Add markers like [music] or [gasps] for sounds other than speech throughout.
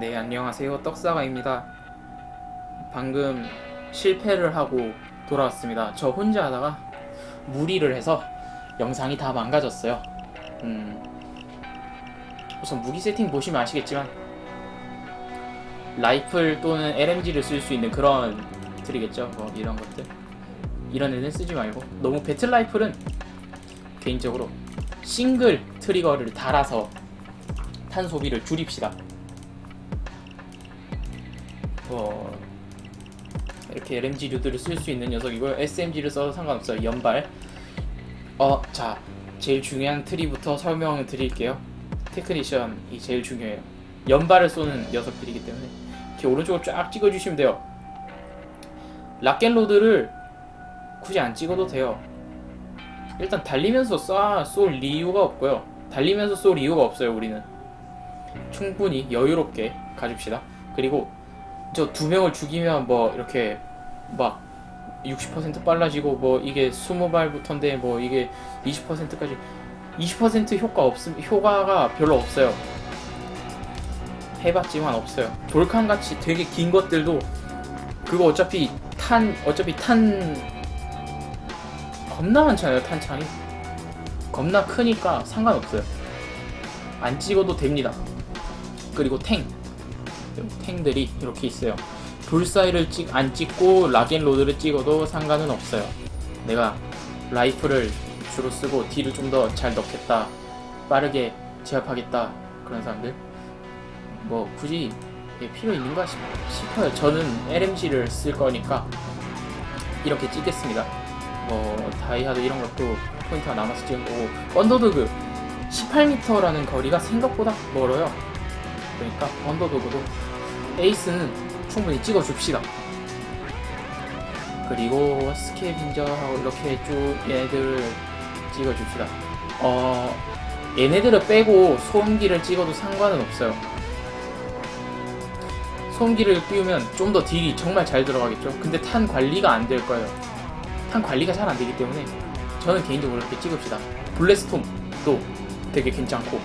네, 안녕하세요. 떡사가입니다. 방금 실패를 하고 돌아왔습니다. 저 혼자 하다가 무리를 해서 영상이 다 망가졌어요. 음, 우선 무기 세팅 보시면 아시겠지만 라이플 또는 LMG를 쓸 수 있는 그런 틀이겠죠. 뭐 이런 것들. 이런 애는 쓰지 말고 너무 배틀 라이플은 개인적으로 싱글 트리거를 달아서 탄 소비를 줄입시다. 뭐 이렇게 LMG류들을 쓸 수 있는 녀석이고요. SMG를 써도 상관없어요. 연발. 어, 자, 제일 중요한 트리부터 설명을 드릴게요. 테크니션이 제일 중요해요. 연발을 쏘는 녀석들이기 때문에 이렇게 오른쪽으로 쫙 찍어주시면 돼요. 락앤로드를 굳이 안 찍어도 돼요. 일단 달리면서 쏴, 쏠 이유가 없고요. 달리면서 쏠 이유가 없어요, 우리는. 충분히 여유롭게 가줍시다. 그리고 저 두 명을 죽이면 뭐 이렇게 막 60% 빨라지고 뭐 이게 20발부터인데 뭐 이게 20%까지 20% 효과 없음 효과가 별로 없어요. 해봤지만 없어요. 돌칸 같이 되게 긴 것들도 그거 어차피 탄 어차피 탄 겁나 많잖아요 탄창이 겁나 크니까 상관없어요. 안 찍어도 됩니다. 그리고 탱 탱들이 이렇게 있어요. 불 사이를 찍, 안 찍고 락앤로드를 찍어도 상관은 없어요. 내가 라이플을 주로 쓰고 딜을 좀 더 잘 넣겠다. 빠르게 제압하겠다. 그런 사람들. 뭐 굳이 필요 있는가 싶, 싶어요. 저는 LMG를 쓸 거니까 이렇게 찍겠습니다. 뭐 다이아드 이런 것도 포인트가 남아서 찍은 거고 언더도그 18m라는 거리가 생각보다 멀어요. 그러니까 언더도그도 에이스는 충분히 찍어줍시다. 그리고 스케빈저하고 이렇게 쭉 얘네들을 찍어줍시다. 어, 얘네들을 빼고 소음기를 찍어도 상관은 없어요. 소음기를 띄우면 좀 더 딜이 정말 잘 들어가겠죠. 근데 탄 관리가 안 될 거예요. 탄 관리가 잘 안 되기 때문에 저는 개인적으로 이렇게 찍읍시다. 블레스톰도 되게 괜찮고,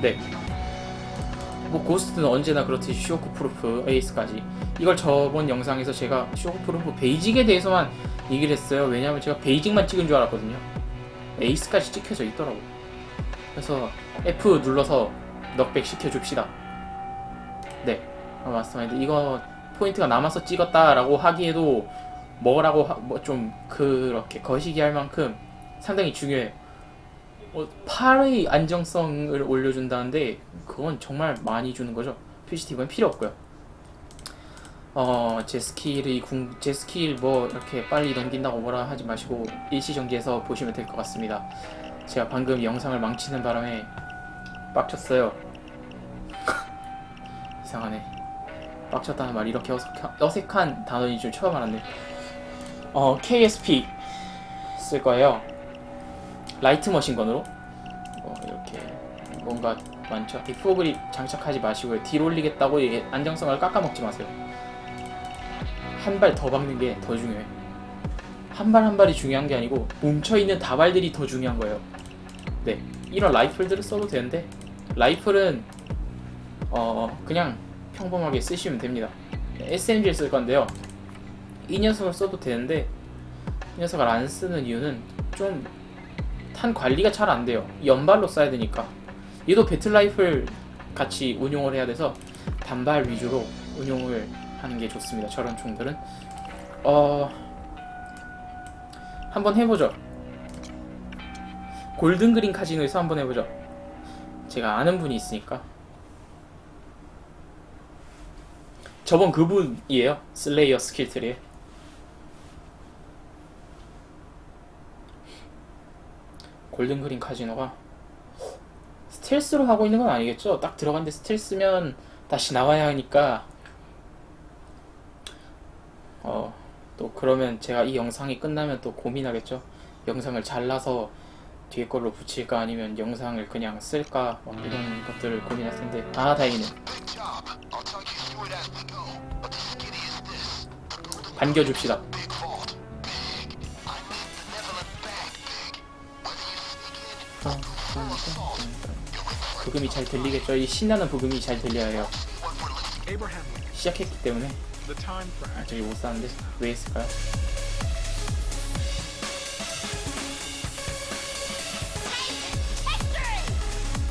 네. 뭐 고스트는 언제나 그렇듯이 쇼크 프루프 에이스까지. 이걸 저번 영상에서 제가 쇼크 프루프 베이직에 대해서만 얘기를 했어요. 왜냐면 제가 베이직만 찍은 줄 알았거든요. 에이스까지 찍혀져 있더라고 그래서 F 눌러서 넉백 시켜줍시다. 네 어, 마스터마인드 이거 포인트가 남아서 찍었다라고 하기에도 뭐라고 뭐좀 그렇게 거시기 할 만큼 상당히 중요해요 어, 팔의 안정성을 올려준다는데 그건 정말 많이 주는 거죠. PCTV는 필요 없고요. 어, 제 스킬이 궁, 제 스킬 뭐 이렇게 빨리 넘긴다고 뭐라 하지 마시고 일시정지해서 보시면 될 것 같습니다. 제가 방금 영상을 망치는 바람에 빡쳤어요. [laughs] 이상하네. 빡쳤다는 말 이렇게 어색한, 어색한 단어인 줄 처음 알았네. 어, KSP 쓸 거예요. 라이트 머신건으로 뭐 이렇게 뭔가 많죠. 이 프로그립 장착하지 마시고요. 딜 올리겠다고 이게 안정성을 깎아먹지 마세요. 한 발 더 박는 게 더 중요해. 한 발 한 발이 중요한 게 아니고 뭉쳐있는 다발들이 더 중요한 거예요. 네, 이런 라이플들을 써도 되는데 라이플은 어 그냥 평범하게 쓰시면 됩니다. SMG를 쓸 건데요. 이 녀석을 써도 되는데 이 녀석을 안 쓰는 이유는 좀 탄 관리가 잘 안 돼요. 연발로 써야 되니까. 얘도 배틀 라이플 같이 운용을 해야 돼서 단발 위주로 운용을 하는 게 좋습니다. 저런 총들은 어 한번 해보죠. 골든 그린 카지노에서 한번 해보죠. 제가 아는 분이 있으니까. 저번 그분이에요. 슬레이어 스킬 트리 골든 그린 카지노가 스텔스로 하고 있는 건 아니겠죠? 딱 들어갔는데 스텔스면 다시 나와야 하니까. 어, 또 그러면 제가 이 영상이 끝나면 또 고민하겠죠? 영상을 잘라서 뒤에 걸로 붙일까? 아니면 영상을 그냥 쓸까? 뭐 이런 것들을 고민할 텐데. 아 다행이네 반겨줍시다 부금이 잘 들리겠죠? 이 신나는 부금이 잘 Lincoln, 시작했기 때문에 아. 저기 못 사는데 왜 했을까요?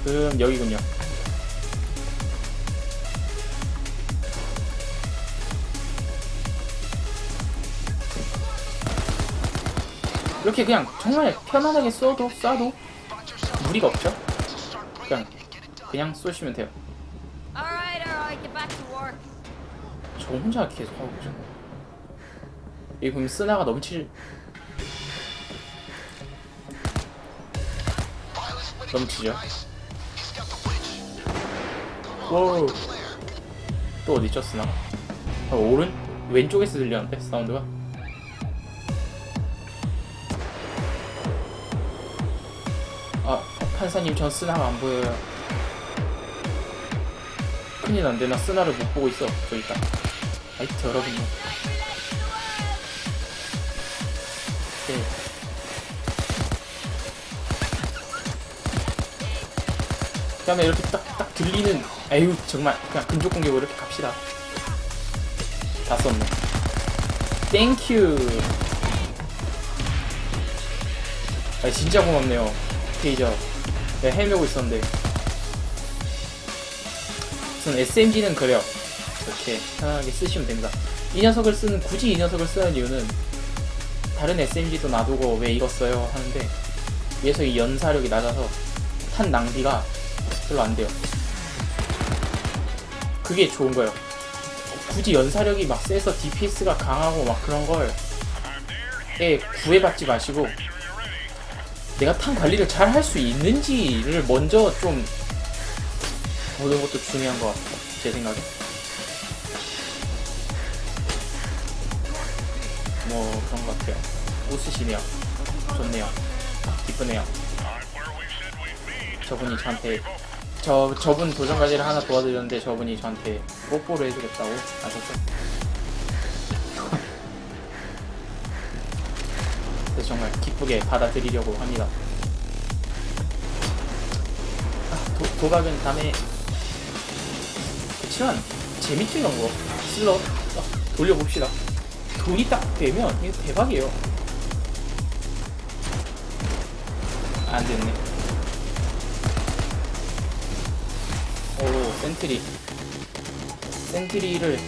그럼 여기군요. 이렇게 그냥 정말 편안하게 쏘도 쏴도 무리가 없죠? 그냥 그냥 쏘시면 돼요. 저 혼자 계속 하고 계셨네. 여기 보면 쓰나가 넘칠 넘치죠. 오. 또 어디 있죠 쓰나? 아, 오른 왼쪽에서 들렸는데 사운드가. 아 판사님 전 쓰나가 안 보여요. 큰일 난데 나 쓰나를 못 보고 있어. 저기 있다. 아이트 여러분요. 네. 그다음에 이렇게 딱 딱 들리는 아유 정말 그냥 근접 공격으로 이렇게 갑시다. 다 썼네. 땡큐. 아 진짜 고맙네요. 페이저. 내가 헤매고 있었는데. 우선 SMG는 그래요. 이렇게 편하게 쓰시면 됩니다. 이 녀석을 쓰는 굳이 이 녀석을 쓰는 이유는 다른 SMG도 놔두고 왜 이거 써요 하는데 얘서 이 연사력이 낮아서 탄 낭비가 별로 안 돼요. 그게 좋은 거예요. 굳이 연사력이 막 세서 DPS가 강하고 막 그런 걸 에 구애받지 마시고 내가 탄 관리를 잘 할 수 있는지를 먼저 좀 보는 것도 중요한 것 같아요. 제 생각에. 뭐 그런 것 같아요. 웃으시네요. 좋네요. 기쁘네요. 저분이 저한테 저 저분 도전 과제를 하나 도와드렸는데 저분이 저한테 뽀뽀를 해주겠다고 하셨죠. 그래서 정말 기쁘게 받아들이려고 합니다. 아, 도, 도박은 다음에 그치만 재밌죠 이런 거? 슬러 아, 돌려봅시다. 돈이 딱 되면 이거 대박이에요. 안 됐네. 오 센트리. 센트리를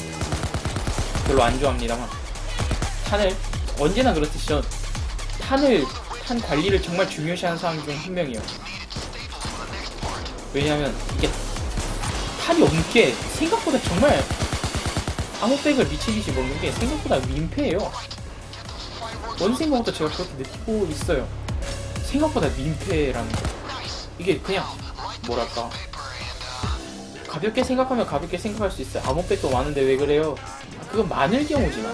별로 안 좋아합니다만. 탄을 언제나 그렇듯이요 탄을 탄 관리를 정말 중요시하는 사람 중 한 명이에요. 왜냐면 이게 탈이 없는 게 생각보다 정말 암호백을 미치듯이 먹는 게 생각보다 민폐예요. 어느 생각부터 제가 그렇게 느끼고 있어요. 생각보다 민폐라는 거. 이게 그냥 뭐랄까 가볍게 생각하면 가볍게 생각할 수 있어요. 암호백도 많은데 왜 그래요? 그건 많을 경우지만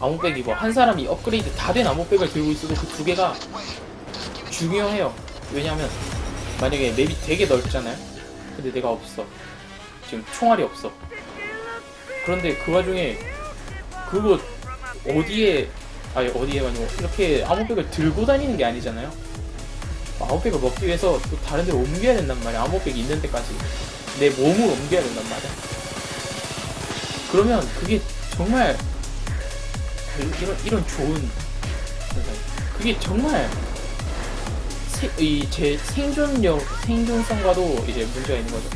암호백이 뭐 한 사람이 업그레이드 다 된 암호백을 들고 있어도 그 두 개가 중요해요. 왜냐면 만약에 맵이 되게 넓잖아요. 근데 내가 없어. 지금 총알이 없어. 그런데 그 와중에 그거 어디에 아니 어디에 아니고 이렇게 암호백을 들고 다니는 게 아니잖아요. 암호백을 먹기 위해서 또 다른 데로 옮겨야 된단 말이야. 암호백이 있는 데까지 내 몸을 옮겨야 된단 말이야. 그러면 그게 정말 이런 이런 좋은. 그게 정말 이제 생존력 생존성과도 이제 문제가 있는 거죠.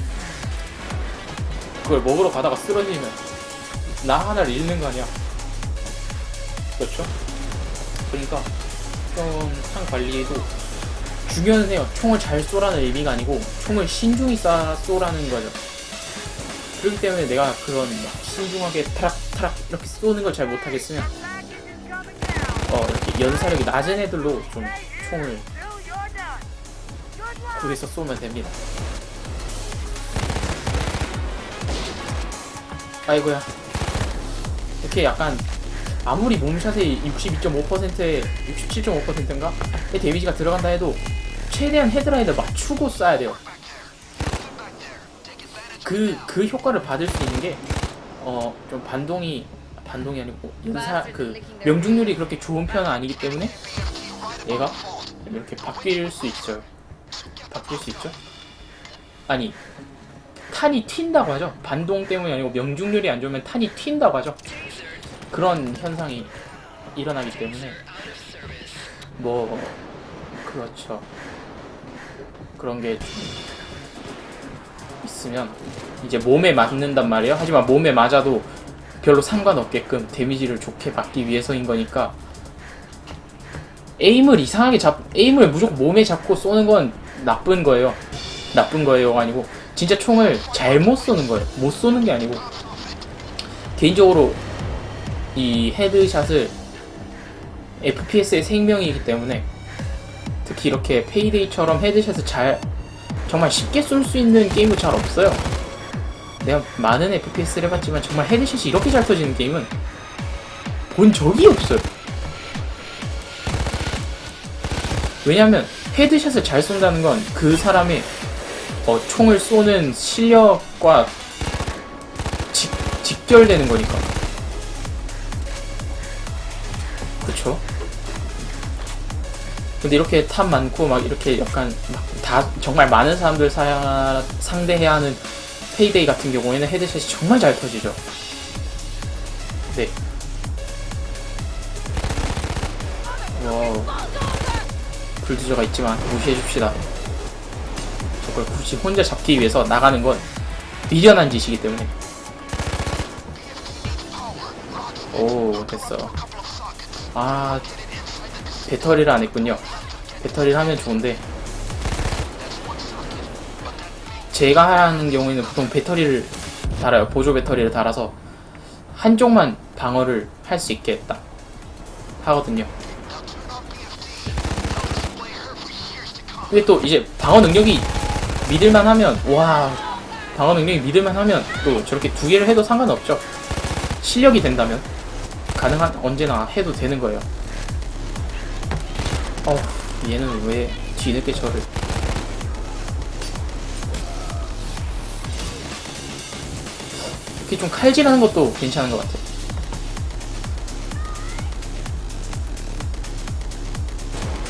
그걸 먹으러 가다가 쓰러지면 나 하나를 잃는 거 아니야? 그렇죠? 그러니까 좀탄 관리에도 중요는 해요. 총을 잘 쏘라는 의미가 아니고 총을 신중히 쏴 쏘라는 거죠. 그렇기 때문에 내가 그런 막 신중하게 타락타락 이렇게 쏘는 걸 잘 못하겠으면 어 이렇게 연사력이 낮은 애들로 좀 총을 구해서 쏘면 됩니다. 아이고야. 이렇게 약간 아무리 몸샷의 62.5%에 67.5%인가? 의 데미지가 들어간다 해도 최대한 헤드라인을 맞추고 쏴야 돼요. 그, 그 효과를 받을 수 있는 게, 어, 좀 반동이, 반동이 아니고, 연사, 그, 명중률이 그렇게 좋은 편은 아니기 때문에, 얘가 이렇게 바뀔 수 있죠. 바뀔 수 있죠? 아니, 탄이 튄다고 하죠. 반동 때문이 아니고 명중률이 안 좋으면 탄이 튄다고 하죠. 그런 현상이 일어나기 때문에 뭐 그렇죠. 그런 게 있으면 이제 몸에 맞는단 말이에요. 하지만 몸에 맞아도 별로 상관없게끔 데미지를 좋게 받기 위해서인 거니까 에임을 이상하게 잡 에임을 무조건 몸에 잡고 쏘는 건 나쁜 거예요. 나쁜 거예요가 아니고 진짜 총을 잘못 쏘는 거예요. 못 쏘는 게 아니고 개인적으로 이 헤드샷을 FPS의 생명이기 때문에 특히 이렇게 페이데이처럼 헤드샷을 잘 정말 쉽게 쏠 수 있는 게임은 잘 없어요. 내가 많은 FPS를 해봤지만 정말 헤드샷이 이렇게 잘 터지는 게임은 본 적이 없어요. 왜냐면 헤드샷을 잘 쏜다는 건 그 사람의 어, 총을 쏘는 실력과 직, 직결되는 거니까. 그쵸? 근데 이렇게 탑 많고 막 이렇게 약간 막 다 정말 많은 사람들 사, 상대해야 하는 페이데이 같은 경우에는 헤드샷이 정말 잘 터지죠. 네. 불두저가 있지만 무시해 줍시다. 저걸 굳이 혼자 잡기 위해서 나가는 건 미련한 짓이기 때문에. 오, 됐어. 아, 배터리를 안 했군요. 배터리를 하면 좋은데. 제가 하는 경우에는 보통 배터리를 달아요. 보조 배터리를 달아서 한쪽만 방어를 할 수 있게 딱 하거든요. 근데 또 이제 방어 능력이 믿을만 하면 와 방어 능력이 믿을만 하면 또 저렇게 두 개를 해도 상관없죠. 실력이 된다면 가능한 언제나 해도 되는 거예요. 어 얘는 왜 뒤늦게 저를 이렇게 좀 칼질하는 것도 괜찮은 것 같아요.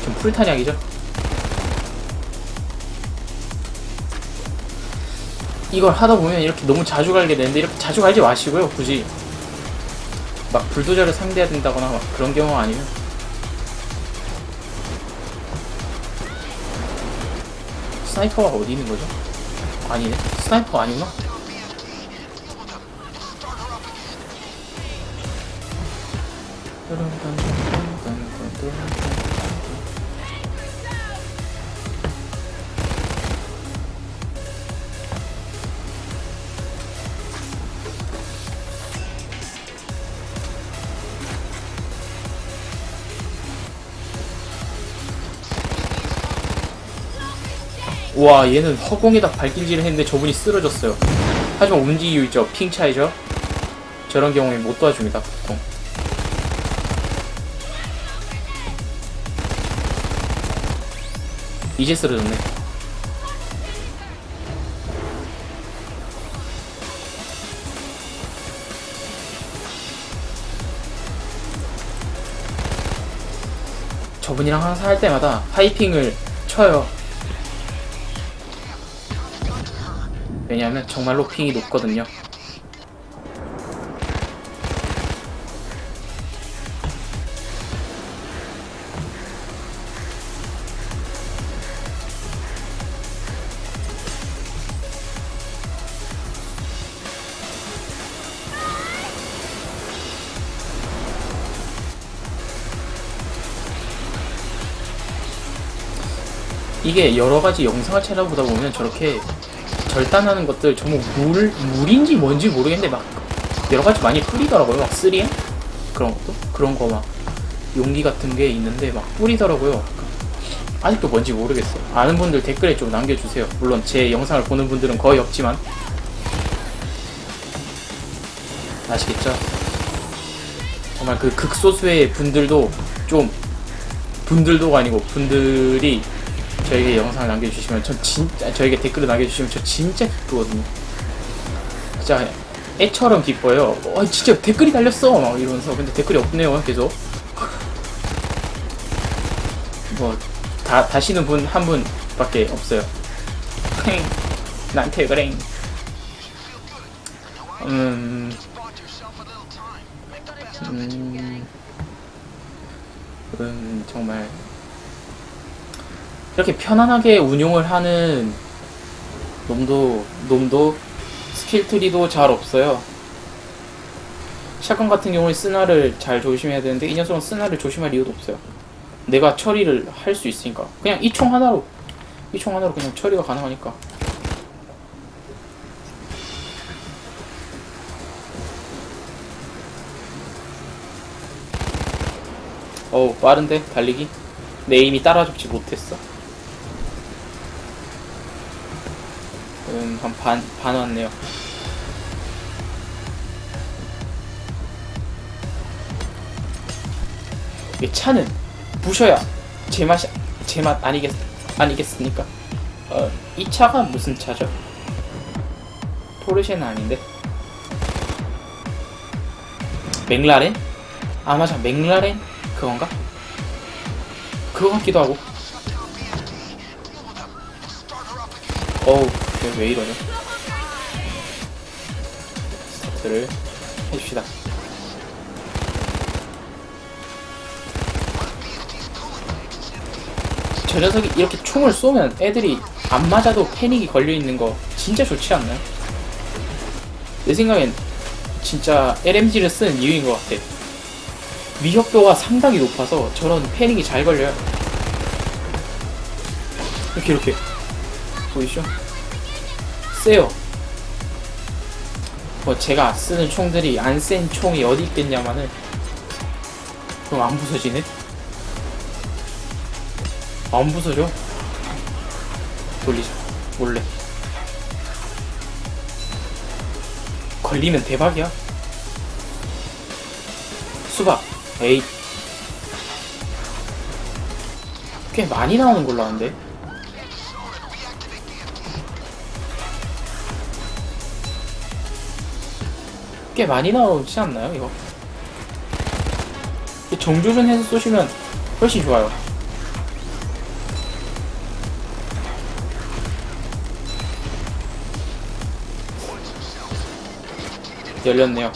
좀 풀탄약이죠? 이걸 하다 보면 이렇게 너무 자주 갈게 되는데 이렇게 자주 갈지 마시고요, 굳이. 막 불도저를 상대해야 된다거나 막 그런 경우 아니면. 스나이퍼가 어디 있는 거죠? 아니네. 스나이퍼 아니구나. 와 얘는 허공에다 발길질을 했는데 저분이 쓰러졌어요. 하지만 움직이고 있죠. 핑 차이죠? 저런 경우에 못 도와줍니다 보통. 이제 쓰러졌네. 저분이랑 항상 할 때마다 하이핑을 쳐요 왜냐하면 정말로 핑이 높거든요. 이게 여러 가지 영상을 찾아보다 보면 저렇게 절단하는 것들 정말 물 물인지 뭔지 모르겠는데 막 여러 가지 많이 뿌리더라고요. 막 3M 그런 것도 그런 거 막 용기 같은 게 있는데 막 뿌리더라고요. 아직도 뭔지 모르겠어. 아는 분들 댓글에 좀 남겨주세요. 물론 제 영상을 보는 분들은 거의 없지만 아시겠죠? 정말 그 극소수의 분들도 좀 분들도가 아니고 분들이 저에게 영상을 남겨주시면 전 진짜 저에게 댓글을 남겨주시면 저 진짜 기쁘거든요. 진짜 애처럼 기뻐요. 어 진짜 댓글이 달렸어 막 이러면서 근데 댓글이 없네요 계속. 뭐 다 다시는 분 한 분밖에 없어요. 행 나한테 그래. 음, 음, 음, 정말 이렇게 편안하게 운용을 하는 놈도 놈도 스킬 트리도 잘 없어요. 샷건 같은 경우에 스나를 잘 조심해야 되는데 이 녀석은 스나를 조심할 이유도 없어요. 내가 처리를 할 수 있으니까. 그냥 이 총 하나로. 이 총 하나로 그냥 처리가 가능하니까. 어우 빠른데? 달리기? 내 이미 따라잡지 못했어 음한 반 반 왔네요 이 차는 부셔야 제맛이 제맛 아니겠 아니겠습니까? 어, 이 차가 무슨 차죠? 포르쉐는 아닌데 맥라렌? 아 맞아 맥라렌 그건가? 그거 같기도 하고 어우 왜 이러냐 스타트를 해줍시다 저 녀석이 이렇게 총을 쏘면 애들이 안 맞아도 패닉이 걸려있는 거 진짜 좋지 않나요? 내 생각엔 진짜 LMG를 쓰는 이유인 것 같아. 위협도가 상당히 높아서 저런 패닉이 잘 걸려요. 이렇게 이렇게 보이시죠? 세요. 뭐 제가 쓰는 총들이 안 센 총이 어디 있겠냐마는 그럼 안 부서지네? 안 부서져? 돌리자 몰래 걸리면 대박이야 수박 에이 꽤 많이 나오는 걸로 아는데 꽤 많이 나오지 않나요 이거 정조준해서 쏘시면 훨씬 좋아요 열렸네요.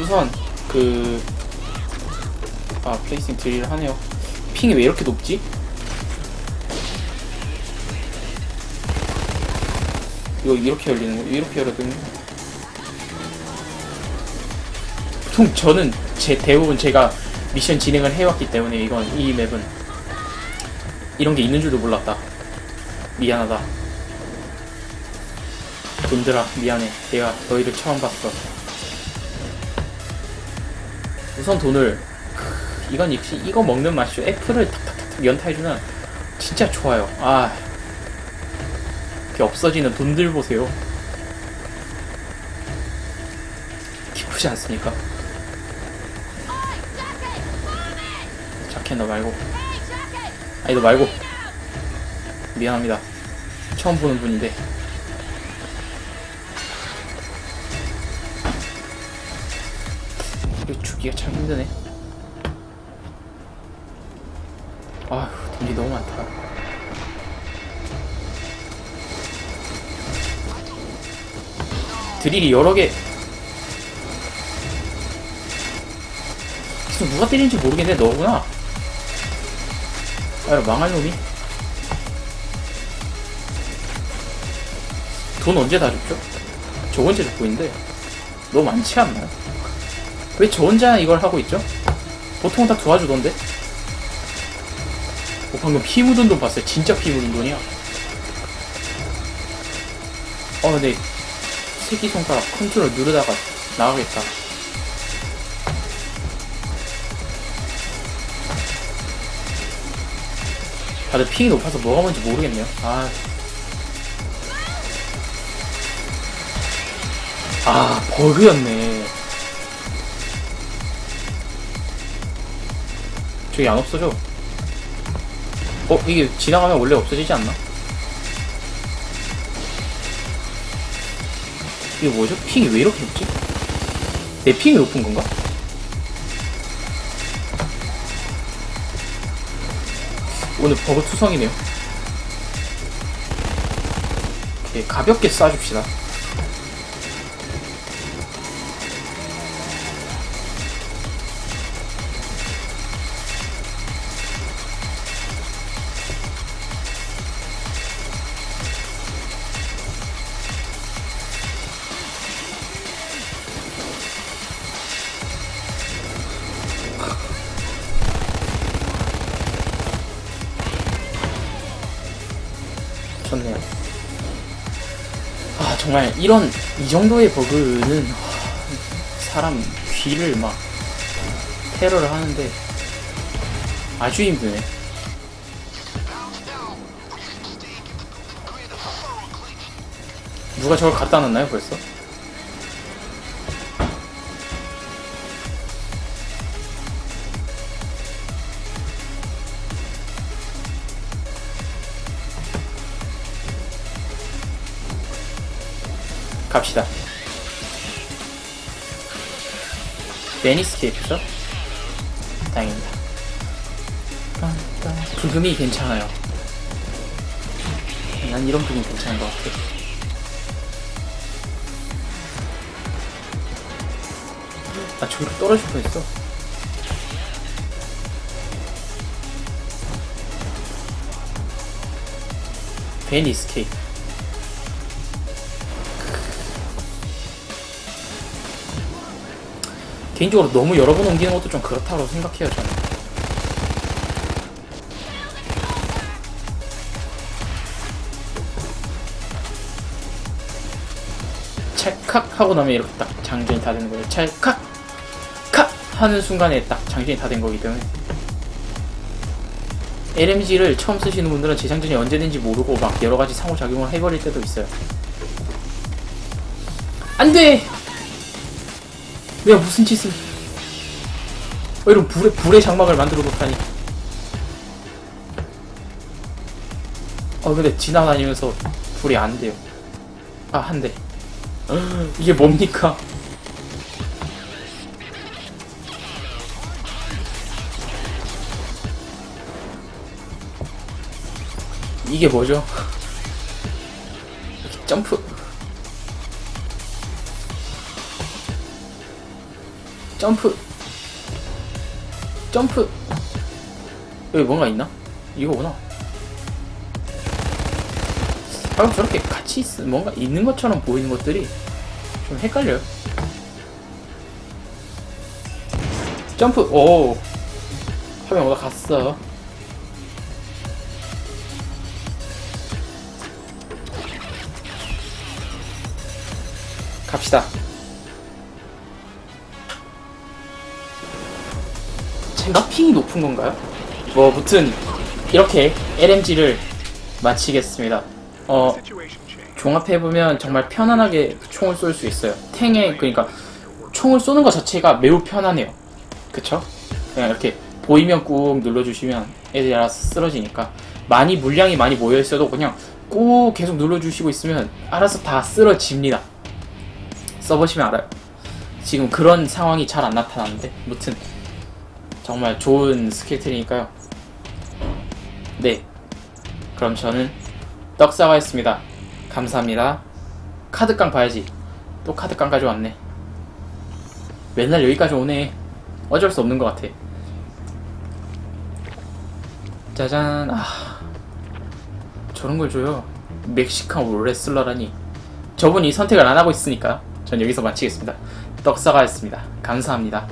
우선 그 아, 플레이싱 드릴 하네요. 핑이 왜 이렇게 높지? 이거 이렇게 열리는 거, 이렇게 거. 보통 저는 제 대부분 제가 미션 진행을 해왔기 때문에 이건 이 맵은 이런 게 있는 줄도 몰랐다. 미안하다. 돈들아, 미안해. 내가 너희를 처음 봤어. 우선 돈을, 크, 이건 역시 이거 먹는 맛이죠. 애플을 탁탁탁탁 연타해주면 진짜 좋아요. 아. 이렇게 없어지는 돈들 보세요. 기쁘지 않습니까? 자켓 너 말고. 아니, 너 말고. 미안합니다. 처음 보는 분인데. 이거 주기가 참 힘드네. 아휴, 돈이 너무 많다. 드릴이 여러 개. 지금 누가 때리는지 모르겠는데 너구나. 아, 망할 놈이. 돈 언제 다 줬죠? 저 혼자 줬고 있는데 너무 많지 않나요? 왜 저 혼자 이걸 하고 있죠? 보통 다 도와주던데? 어, 방금 피 묻은 돈 봤어요. 진짜 피 묻은 돈이야. 어, 근데 새끼손가락 컨트롤 누르다가 나가겠다. 다들 핑이 높아서 뭐가 뭔지 모르겠네요. 아. 아, 버그였네. 저기 안 없어져. 어, 이게 지나가면 원래 없어지지 않나? 이게 뭐죠? 핑이 왜 이렇게 높지? 내 핑이 높은 건가? 오늘 버그 투성이네요. 예, 가볍게 쏴줍시다. 정말 이런 이 정도의 버그는 하, 사람 귀를 막 테러를 하는데 아주 힘드네. 누가 저걸 갖다 놨나요 벌써? 갑시다. 베니스케이프죠? 다행입니다. 부금이 괜찮아요. 난 이런 부금 괜찮은 것 같아. 나 저기로 떨어질 뻔했어. 베니스케이프. 개인적으로 너무 여러 번 옮기는 것도 좀 그렇다고 생각해요 저는. 찰칵 하고 나면 이렇게 딱 장전이 다 되는 거예요. 찰칵! 칵! 하는 순간에 딱 장전이 다 된 거기 때문에. LMG를 처음 쓰시는 분들은 재장전이 언제 된지 모르고 막 여러 가지 상호작용을 해버릴 때도 있어요. 안돼 내가 무슨 짓을. 어, 이런 불의, 불의 장막을 만들어 놓다니. 어 근데 지나다니면서 불이 안 돼요. 아 한대. [gasps] 이게 뭡니까? 이게 뭐죠? [laughs] 이렇게 점프 점프. 점프. 여기 뭔가 있나? 이거구나? 아 저렇게 같이 있, 뭔가 있는 것처럼 보이는 것들이 좀 헷갈려요. 점프. 오. 화면 어디 갔어. 갑시다 제가 핑이 높은 건가요? 뭐 무튼 이렇게 LMG를 마치겠습니다. 어 종합해 보면 정말 편안하게 총을 쏠 수 있어요. 탱에 그러니까 총을 쏘는 것 자체가 매우 편하네요. 그쵸? 그냥 이렇게 보이면 꾹 눌러주시면 애들이 알아서 쓰러지니까 많이 물량이 많이 모여 있어도 그냥 꾹 계속 눌러주시고 있으면 알아서 다 쓰러집니다. 써보시면 알아요. 지금 그런 상황이 잘 안 나타나는데 무튼 정말 좋은 스킬트리니까요. 네. 그럼 저는 떡사과였습니다. 감사합니다. 카드깡 봐야지. 또 카드깡 가져왔네. 맨날 여기까지 오네. 어쩔 수 없는 것 같아. 짜잔. 아. 저런 걸 줘요. 멕시칸 레슬러라니. 저분이 선택을 안 하고 있으니까 전 여기서 마치겠습니다. 떡사과였습니다. 감사합니다.